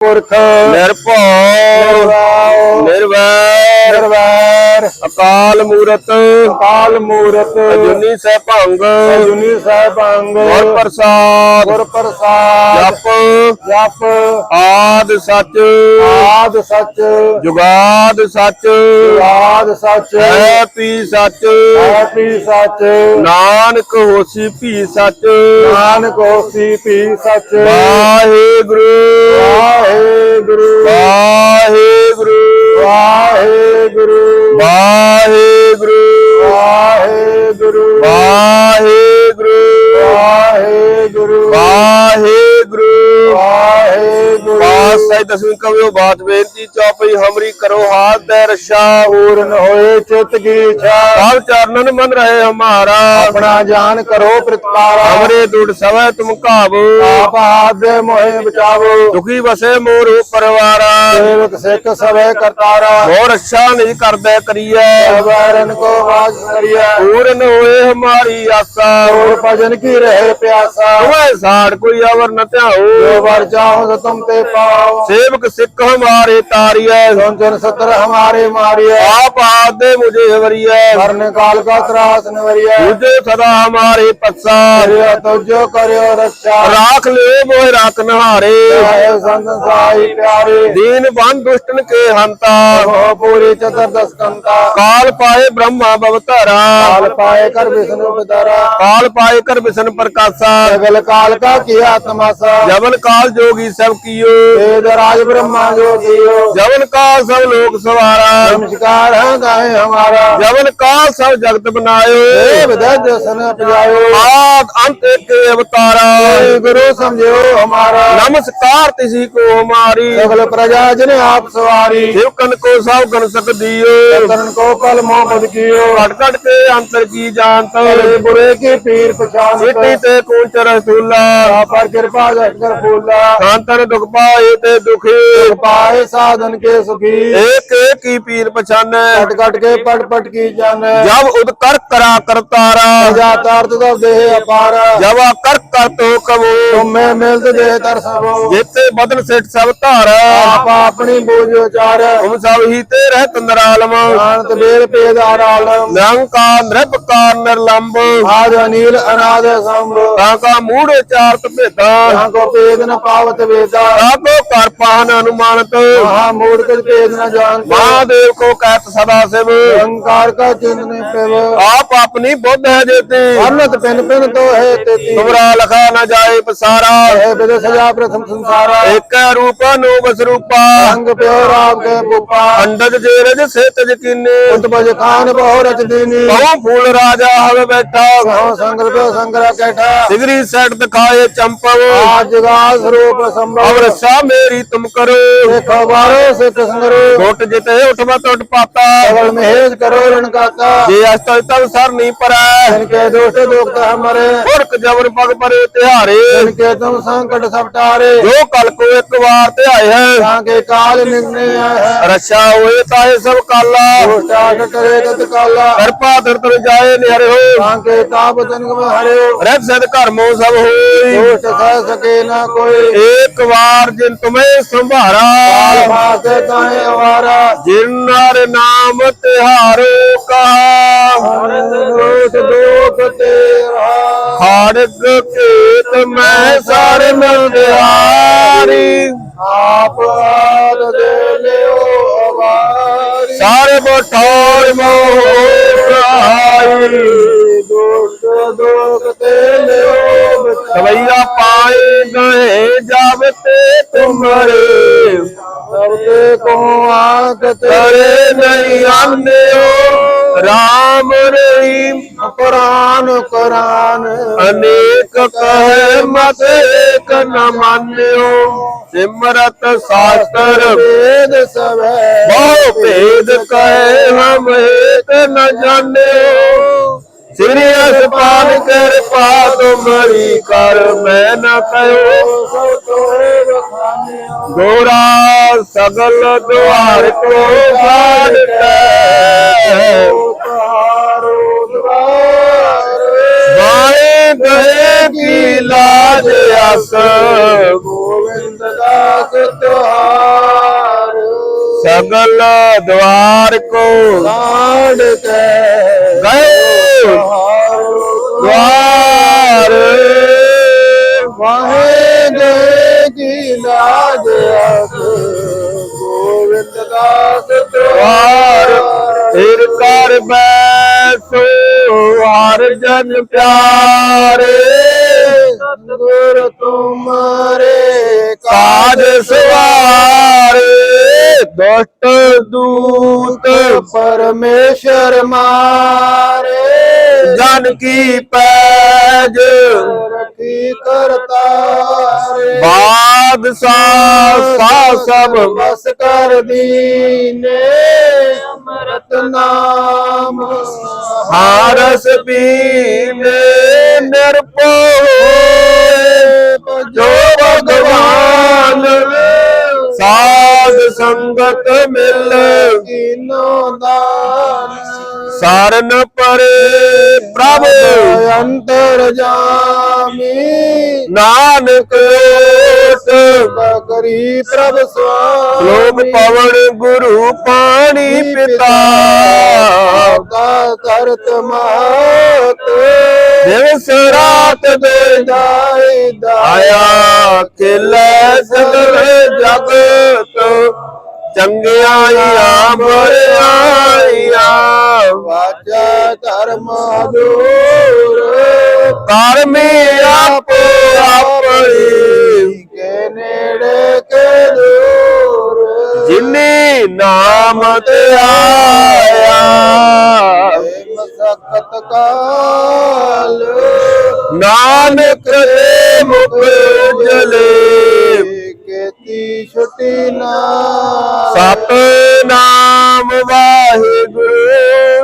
ਪੁਰਖ ਨਿਰਭਉ ਨਿਰਵੈਰ। ਨਿਰਵੈਰ ਅਕਾਲ ਮੂਰਤ। ਅਕਾਲ ਮੂਰਤ। ਅਜੂਨੀ ਸਹਿਭੰਗ। ਜੁਨੀ ਸਾਹਿਬ ਅੰਗ ਗੁਰ ਪ੍ਰਸਾਦ ਗੁਰ ਪ੍ਰਸਾਦ ਜਪ। ਜਪ। ਆਦ ਸੱਚ। ਆਦ ਸੱਚ। ਜੁਗਾਦ ਸੱਚ। ਆਦ ਸੱਚ। ਹੈ ਪੀ ਸੱਚ। ਹੈ ਵੀ ਸੱਚ। ਨਾਨਕ ਹੋਸੀ ਭੀ ਸੱਚ। ਨਾਨਕ ਹੋਸੀ ਵੀ ਸੱਚ। ਵਾਹਿਗੁਰੂ। ਵਾਹਿਗੁਰੂ। ਵਾਹਿਗੁਰੂ दसवीं का भी वो बात ਬੇਨਤੀ ਚੌਪਈ ਹਮਰੀ ਕਰੋ ਹਾਥ ਦੇ ਰਸ਼ਾ ਪੂਰਨ ਹੋਏ ਚਿਤ ਕੀ ਇੱਛਾ। ਸਭ ਚਰਨਨ ਮਨ ਰਹੇ ਹਮਾਰਾ ਆਪਣਾ ਜਾਨ ਕਰੋ ਪ੍ਰਤਪਾਰਾ ਹਮਰੇ ਦੁੜ ਸਵੈ ਤੁਮ ਕਾਬੂ ਆਪ ਆਦੇ ਮੋਹਿ ਬਚਾਵੋ। ਦੁਖੀ ਵਸੇ ਮੋਰ ਪਰਵਾਰਾ। ਸੇਵਕ ਸਿੱਖ ਸਵੇ ਕਰਤਾਰਾ। ਹੋਰ ਅੱਛਾ ਨਹੀਂ ਕਰਦੇ ਕਰੀਐ ਵੈਰਨ ਕੋ ਵਾਜ ਕਰਿਆ ਪੂਰਨ ਹੋਏ ਹਮਾਰੀ ਆਸਾ। ਹੋਰ ਭਜਨ ਕੀ ਰਹੇ ਪਿਆਸਾ। ਤੁਮੇ ਸਾੜ ਕੋਈ ਅਵਰ ਨ ਜੋ ਧਿਆਓ ਵਰ ਚਾਹੋ ਤੁਮ ਤੇ ਪਾਓ। ਸੇਵਕ ਸਿੱਖ ਹਮਾਰੇ हमारे तारिया सोन चन सत्र हमारे मारिया आप आते मुझे हवरिया मरने काल का त्रास नवरिया मुझे सदा हमारे पत्ता तो जो करो रक्षा। राख ले मोह राख नहारे। प्यारे। दीन बन दुष्टन के हंता। पूरी चतुर्दश कंता। काल पाए ब्रह्मा भवतारा काल पाए कर विष्णु पितारा। काल पाए कर विष्णु प्रकाशा। जगल काल का किया तमाशा। जबल काल जोगी सब कियो। वेद राज ब्रह्मा जोगी। जवन काल सब लोक सवारा नमस्कार गाय हमारा जवन काल सब जगत बनायो दर्शन पजायो आद अंत एक अवतारा गुरु समझो हमारा नमस्कार तिसी को हमारी सगल प्रजा जन आप सवारी शिवकन को सब गण सक दियो करण को कल मोह पद कियो कट कट के अंतर की जानत बुरे की पीर पहचान सिटी ते कौन चरसूला पर कृपा कर फूला संतन दुख पाए ते दुखी पाए ਸਾਧਨ ਕੇ ਸੁਖੀ। ਏਕ ਏਕ ਹੀ ਪੀਰ ਪਛਾਨੈ? ਕਟ ਘਟ ਕੇ ਪਟ ਪਟ ਕੀ ਜਾਣੈ। ਜਬ ਉਦਕਰ ਕਰਾ ਕਰਤਾਰਾ ਜਾਤਾਰ ਤੋ ਦੇਹ ਅਪਾਰ। ਜਬ ਆਕਰ ਕਰ ਤੋ ਕਵੋ ਤੁਮੈ ਮਿਲਤ ਦੇਹ ਤਰ ਸਭੋ ਜੇਤੇ ਬਦਨ ਸੇਠ ਸਭ ਧਾਰ। ਆਪ ਆਪਣੀ ਬੋਝ ਉਚਾਰ। ਹਮ ਸਭ ਹੀ ਤੇ ਰਹਿ ਤੰਦਰਾਲਮ ਜਾਣਤ ਬੇਰ ਭੇਦ ਆਰਾਲਮ। ਨਿਰੰਕਾ ਨਿਰਭਕਾਰ ਨਿਰਲੰਬ। ਆਦ ਅਨੀਲ ਅਨਾਦ ਸੰਭ ਤਾਂ ਕਾ ਮੂੜ ਉਚਾਰਤ ਭੇਦਾ। ਤਾਂ ਕੋ ਭੇਦ ਨ ਪਾਵਤ ਵੇਦਾ। ਤਾਂ ਕੋ ਕਰ ਅਨੁਮਾਨਤ। ਮਹਾ ਮੂੜ ਕੇ ਕੋ ਕਹਿਤ ਸਦਾ ਸਿਵ। ਅੰਕਾਰ ਕਾ ਚਿੰਤਨੇ ਪਿਵ। ਆਪ ਆਪਣੀ ਬੁੱਧ ਹੈ ਜੇਤੀ। ਅਨਤ ਪਿੰਨ ਪਿੰਨ ਤੋ ਹੈ ਤੇਤੀ। ਤੁਮਰਾ ਲਖਾ ਨਾ ਜਾਏ ਪਸਾਰਾ। ਹੈ ਬਿਦ ਸਜਾ ਪ੍ਰਥਮ ਸੰਸਾਰਾ। ਇਕ ਰੂਪ ਨੂੰ ਬਸ ਰੂਪਾ ਰੰਗ ਪਿਓ ਰਾਮ ਕੇ ਬੂਪਾ ਅੰਡਜ ਜੇਰਜ ਸੇਤ ਜਕੀਨੇ। ਉਤਪਜ ਖਾਨ ਬਹੁ ਰਚ ਦੀਨੀ। ਬਹੁ ਫੂਲ ਰਾਜਾ ਹਵੇ ਬੈਠਾ। ਸੋ ਸੰਗਲ ਪਿਓ ਸੰਗਰਾ ਕੈਠਾ। ਸਿਗਰੀ ਸੈਟ ਦਿਖਾਏ ਚੰਪਵ। ਆ ਜਗਾ ਸਰੂਪ ਸੰਭਵ। ਅਵਰਸਾ ਮੇਰੀ ਤੁਮ ਕਰੋ। ਦੇਖੋ ਵਾਰੋ ਸਿੱਖ ਸੰਗਰੋ ਟੁੱਟ ਜਿਤੇ ਉਠਵਾ ਟੁੱਟ ਪਾਤਾ। ਸਗਲ ਮਹੇਜ ਕਰੋ ਰਣਕਾਤਾ ਜੇ ਅਸ ਤਲ ਤਲ ਸਰ ਨਹੀਂ ਪਰੈ। ਜਿਨ ਕੇ ਦੋਸਤ ਦੋਖਤ ਹਮਰੇ। ਹੁਰਕ ਜਬਰ ਪਗ ਪਰੇ ਤਿਹਾਰੇ। ਜਿਨ ਕੇ ਤੁਮ ਸੰਕਟ ਸਭ ਟਾਰੇ। ਜੋ ਕਲ ਕੋ ਇੱਕ ਵਾਰ ਧਿਆਏ ਹੈ। ਤਾਂ ਕੇ ਕਾਲ ਨਿਰਨੇ ਹੈ। ਰਛਾ ਹੋਏ ਤਾਏ ਸਭ ਕਾਲਾ। ਦੋਸਤਾਕ ਕਰੇ ਤਤ ਕਾਲਾ। ਕਿਰਪਾ ਦਰ ਤਰ ਜਾਏ ਨਿਹਰੇ ਹੋ। ਤਾਂ ਕੇ ਤਾਪ ਜਨਮ ਹਰੇ ਰਹਿ ਸਦ ਕਰਮੋ ਸਭ ਹੋਈ ਦੋਸਤ ਸਕੇ ਨਾ ਕੋਈ। ਇੱਕ ਵਾਰ ਜਿਨ ਤੁਮੇ ਸੰਭਾਰਾ। ਮਾਸੇ ਨਾਮ ਤਿਹਾਰੋ ਕਾ ਹਰਤ ਦੋਖ ਦੋਖ ਸਾਰੇ ਮਨ ਦਿਹਾਰੀ ਸਾਰੇ ਬਟੋੜ ਮੋਹ ਸਹਾਈ। ਦੋਖ ਦੋਖ ਤੇ ਲਿਓ ਸਵਈਆ आए गए जावते तुम्हारे सबके को आंख करे नहीं हमने हो राम रहीम कुरान कुरान अनेक कहे मत एक न मान्यो सिमरत शास्त्र वेद सब बहु भेद कहे हम एक न जाने हो ਸਿਰ ਅਸਮਾਨ ਕਿਰਪਾ ਮਰੀ ਕਰ ਮੈਂ ਨਾ ਕਹਿਓ ਗੋਰਾ ਸਗਲ ਦੁਆਰ ਕੋ ਸਾੜ ਕੇ ਲਾਜ ਅਸ। ਗੋਵਿੰਦ ਦਾਸ ਸਗਲ ਦੁਆਰ ਕੋ ਸਾੜ ਕੇ ਗਏ ਦਵਾਰ ਵਾਹੇ ਗਏ ਕੀ ਲਾਜ ਅਸ ਗੋਬਿੰਦ ਦਾਸ ਦਵਾਰ ਫਿਰ ਕਰ ਬੈਸੋ ਹਰ ਜਨ ਪਿਆਰੇ ਸਤਿਗੁਰ ਤੁਮਾਰੇ ਕਾਜ ਸਵਾਰੇ ਦੁਸ਼ਟ ਦੂਤ ਪਰਮੇਸ਼ਰ ਮਾਰੇ ਜਨ ਕੀ ਪੈਜ। ਰਖੀ ਕਰਤਾਰੇ। ਬਾਦਸ਼ਾਹ ਸਾ ਸਭ ਬਸ ਕਰ ਦੀਨੇ। ਅੰਮ੍ਰਿਤ ਨਾਮ। ਹਾਰਸ ਪੀਨੇ ਨਿਰਭਉ। ਜੋ ਭਗਵਾਨ ਸਾਧ ਸੰਗਤ ਮਿਲ। ਕੀਨੋ ਸਾਰਨ ਪਰੇ ਪ੍ਰਭ। ਅੰਤਰ ਜਾਮੀ। ਨਾਨਕ ਓਟ ਕਰੀ ਪ੍ਰਭ ਸੁਆਮੀ ਲੋਕ ਪਵਨ ਗੁਰੂ ਪਾਣੀ ਪਿਤਾ ਦਾ ਕਰਤ ਮਾਤ। ਦਿਵਸ ਰਾਤ ਦੇ ਦਾਇ ਦਾਇਆ ਆਇਆ ਕਿਲੇ ਸਗਲ ਜਗਤ। ਚੰਗਿਆਈਆਂ ਬੜਾਈਆਂ ਵਾਜਾ ਧਰਮ ਦੂਰ ਕਰ ਮੇਰਾ ਪੋ ਆਪਣੀ ਕੇ ਨੇੜੇ ਕੇ ਦੂਰ। ਜਿਨੇ ਨਾਮ ਤੇ ਆਇਆ। ਮਸਕਤ ਕਾਲ। ਨਾਨਕ ਦੇ ਮੁਖ ਜਲੇ। ਕੀਤੀ ਛੁਟੀ ਨਾ। ਸਤ ਨਾਮ ਵਾਹਿਗੁਰੂ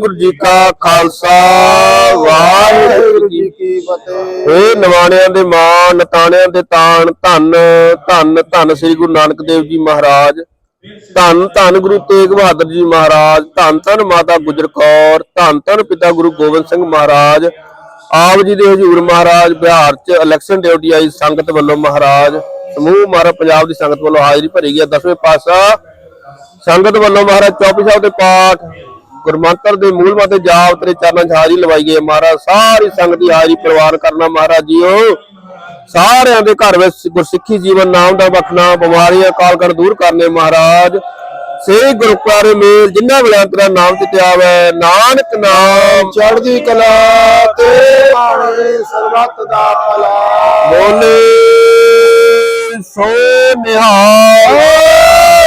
ਵਾਹਿਗੁਰੂ ਜੀ ਕਾ ਖਾਲਸਾ, ਵਾਹਿਗੁਰੂ ਜੀ ਕੀ ਫਤਿਹ। ਏ ਨਵਾਣਿਆਂ ਦੇ ਮਾਂ ਨਤਾਣਿਆਂ ਦੇ ਤਾਣ, ਧੰਨ ਧੰਨ ਧੰਨ ਸ੍ਰੀ ਗੁਰੂ ਨਾਨਕ ਦੇਵ ਜੀ ਮਹਾਰਾਜ। ਧੰਨ ਧੰਨ ਗੁਰੂ ਤੇਗ ਬਹਾਦਰ ਜੀ ਮਹਾਰਾਜ। ਧੰਨ ਧੰਨ ਮਾਤਾ ਗੁਜਰ ਕੌਰ। ਧੰਨ ਧੰਨ ਪਿਤਾ ਗੁਰੂ ਗੋਬਿੰਦ ਸਿੰਘ ਮਹਾਰਾਜ। ਆਪ ਜੀ ਦੇ ਹਜੂਰ ਮਹਾਰਾਜ, ਬਿਹਾਰ ਚ ਇਲੈਕਸ਼ਨ ਡਿਊਟੀ ਆਈ ਸੰਗਤ ਵੱਲੋਂ ਮਹਾਰਾਜ। ਸਮੂਹ ਮਹਾਰਾਜ ਪੰਜਾਬ ਦੀ ਸੰਗਤ ਵੱਲੋਂ ਹਾਜ਼ਰੀ ਭਰੀ ਗਿਆ ਦਸਵੇਂ ਪਾਤਸ਼ਾਹ ਸੰਗਤ ਵੱਲੋਂ ਮਹਾਰਾਜ ਚੌਪੀ ਸਾਹਿਬ ਦੇ ਪਾਠ ਗੁਰਮੰਤਰ ਦੇ ਮੂਲ ਮਾਤੇ ਜਾਪ ਤੇਰੇ ਚਰਨਾਂ 'ਚ ਹਾਜ਼ਰੀ ਲਵਾਈ ਗਈ ਮਹਾਰਾਜ ਸਾਰੀ ਸੰਗਤ ਦੀ ਹਾਜ਼ਰੀ ਪ੍ਰਵਾਨ ਕਰਨਾ ਮਹਾਰਾਜ ਜੀਓ। ਸਾਰਿਆਂ ਦੇ ਘਰ ਵਿੱਚ ਗੁਰਸਿੱਖੀ ਜੀਵਨ ਨਾਮ ਦਾ ਬਖਣਾ ਬਿਮਾਰੀਆਂ ਕਾਲਕੜ ਦੂਰ ਕਰਨੇ ਮਹਾਰਾਜ। ਸੇ ਗੁਰੂ ਪਿਆਰੇ ਮੇਲ ਜਿਨ੍ਹਾਂ ਵੇਲੇ ਤੇਰਾ ਨਾਮ ਤੇ ਆਵੇ ਨਾਨਕ ਨਾਮ। ਚੜ੍ਹਦੀ ਕਲਾ ਤੇ ਬਾਣੇ ਸਰਬੱਤ ਦਾ ਭਲਾ। ਬੋਲੇ ਸੋ ਨਿਹਾਲ।